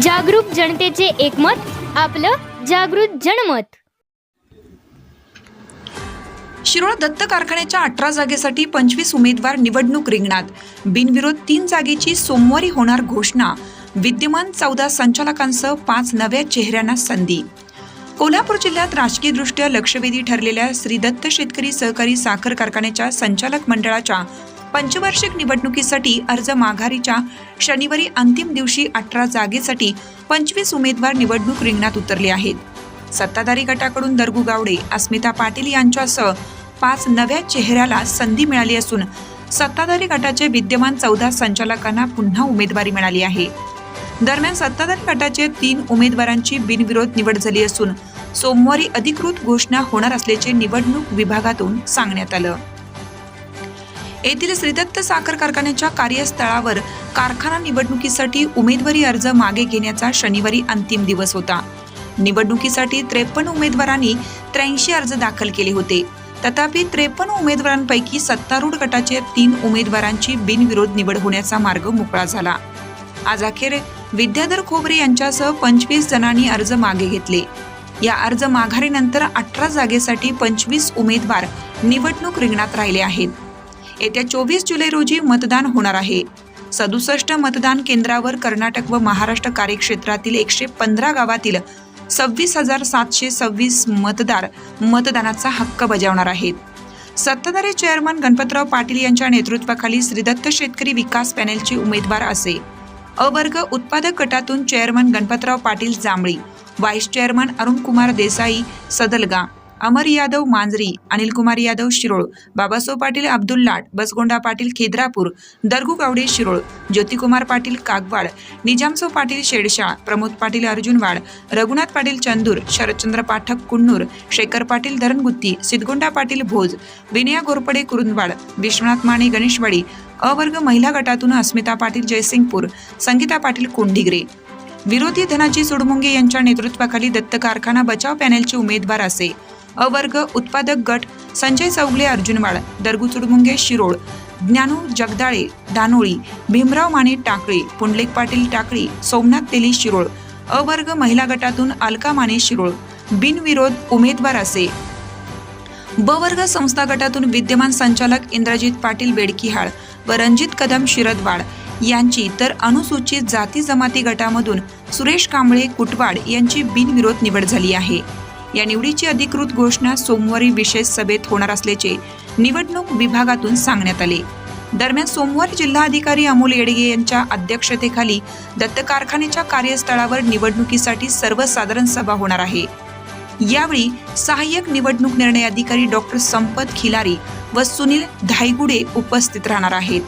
जागरूक जनतेचे एकमत आपलं जागृत जनमत. शिरोळ दत्त कारखान्याच्या अठरा जागेसाठी पंचवीस उमेदवार निवडणूक रिंगणात. बिनविरोध तीन जागेची सोमवारी होणार घोषणा. विद्यमान चौदा संचालकांसह पाच नव्या चेहऱ्यांना संधी. कोल्हापूर जिल्ह्यात राजकीयदृष्ट्या लक्षवेधी ठरलेल्या श्री दत्त शेतकरी सहकारी साखर कारखान्याच्या संचालक मंडळाच्या पंचवार्षिक निवडणुकीसाठी अर्ज माघारीच्या शनिवारी अंतिम दिवशी अठरा जागेसाठी पंचवीस उमेदवार निवडणूक रिंगणात उतरले आहेत. सत्ताधारी गटाकडून दरगू गावडे अस्मिता पाटील यांच्यासह पाच नव्या चेहऱ्याला संधी मिळाली असून सत्ताधारी गटाचे विद्यमान चौदा संचालकांना पुन्हा उमेदवारी मिळाली आहे. दरम्यान सत्ताधारी गटाचे तीन उमेदवारांची बिनविरोध निवड झाली असून सोमवारी अधिकृत घोषणा होणार असल्याचे निवडणूक विभागातून सांगण्यात आलं. येथील श्रीदत्त साखर कारखान्याच्या कार्यस्थळावर कारखाना निवडणुकीसाठी उमेदवारी अर्ज मागे घेण्याचा शनिवारी अंतिम दिवस होता. निवडणुकीसाठी त्रेपन्न उमेदवारांनी त्र्याऐंशी अर्ज दाखल केले होते. तथापि त्रेपन्न उमेदवारांपैकी सत्तारूढ गटाचे तीन उमेदवारांची बिनविरोध निवड होण्याचा मार्ग मोकळा झाला. आज अखेर विद्याधर खोबरे यांच्यासह पंचवीस जणांनी अर्ज मागे घेतले. या अर्ज माघारीनंतर अठरा जागेसाठी पंचवीस उमेदवार निवडणूक रिंगणात राहिले आहेत. येत्या चोवीस जुलै रोजी मतदान होणार आहे. सदुसष्ट मतदान केंद्रावर कर्नाटक व महाराष्ट्र कार्यक्षेत्रातील एकशे पंधरा गावातील सव्वीस हजार सातशे सव्वीस मतदार मतदानाचा हक्क बजावणार आहेत. सत्ताधारी चेअरमन गणपतराव पाटील यांच्या नेतृत्वाखाली श्रीदत्त शेतकरी विकास पॅनेलचे उमेदवार असे. अवर्ग उत्पादक गटातून chairman Ganpatrao Patil Jambhali vice chairman Arun Kumar Desai Sadalga. Amar Yadav Manjari Anil Kumar Yadav Shirol Babasaheb Patil Abdul Lat Basgonda Patil Khedrapur दरगू Gawade Shirol Jyotikumar Patil Kagwad निजामसो Patil शेडशाळ Pramod Patil Arjunwad Raghunath Patil Chandur Sharadchandra Pathak Coonoor Shekhar Patil Dharangutti सिद्धगोंडा Patil Bhoj Vinaya Gorpade Kurundwad Vishwanath Mane Ganeshwadi अवर्ग महिला गटातून अस्मिता पाटील जयसिंगपूर संगीता पाटील कोंढिगरे. विरोधी धनाजी सुडमुंगे यांच्या नेतृत्वाखाली दत्त कारखाना बचाव पॅनेलचे उमेदवार असे. अवर्ग उत्पादक गट संजय चौगले अर्जुनवाड दरगू चुडमुंगे शिरोळ ज्ञानू जगदाळे दानोळी भीमराव माने टाकळे पुंडलिक पाटील टाकळी सोमनाथ तेली शिरोळ अवर्ग महिला गटातून अलका माने शिरोळ बिनविरोध उमेदवार असे. ब वर्ग संस्था गटातून विद्यमान संचालक इंद्रजित पाटील बेडकिहाळ व रणजित कदम शिरदवाड यांची तर अनुसूचित जाती जमाती गटामधून सुरेश कांबळे कुटवाड यांची बिनविरोध निवड झाली आहे. या निवडीची अधिकृत घोषणा सोमवारी विशेष सभेत होणार असल्याचे निवडणूक विभागातून सांगण्यात आले. दरम्यान सोमवारी जिल्हाधिकारी अमोल येडगे यांच्या अध्यक्षतेखाली दत्त कारखान्याच्या कार्यस्थळावर निवडणुकीसाठी सर्वसाधारण सभा होणार आहे. यावेळी सहाय्यक निवडणूक निर्णय अधिकारी डॉक्टर संपत खिलारी व सुनील धायगुडे उपस्थित राहणार आहेत.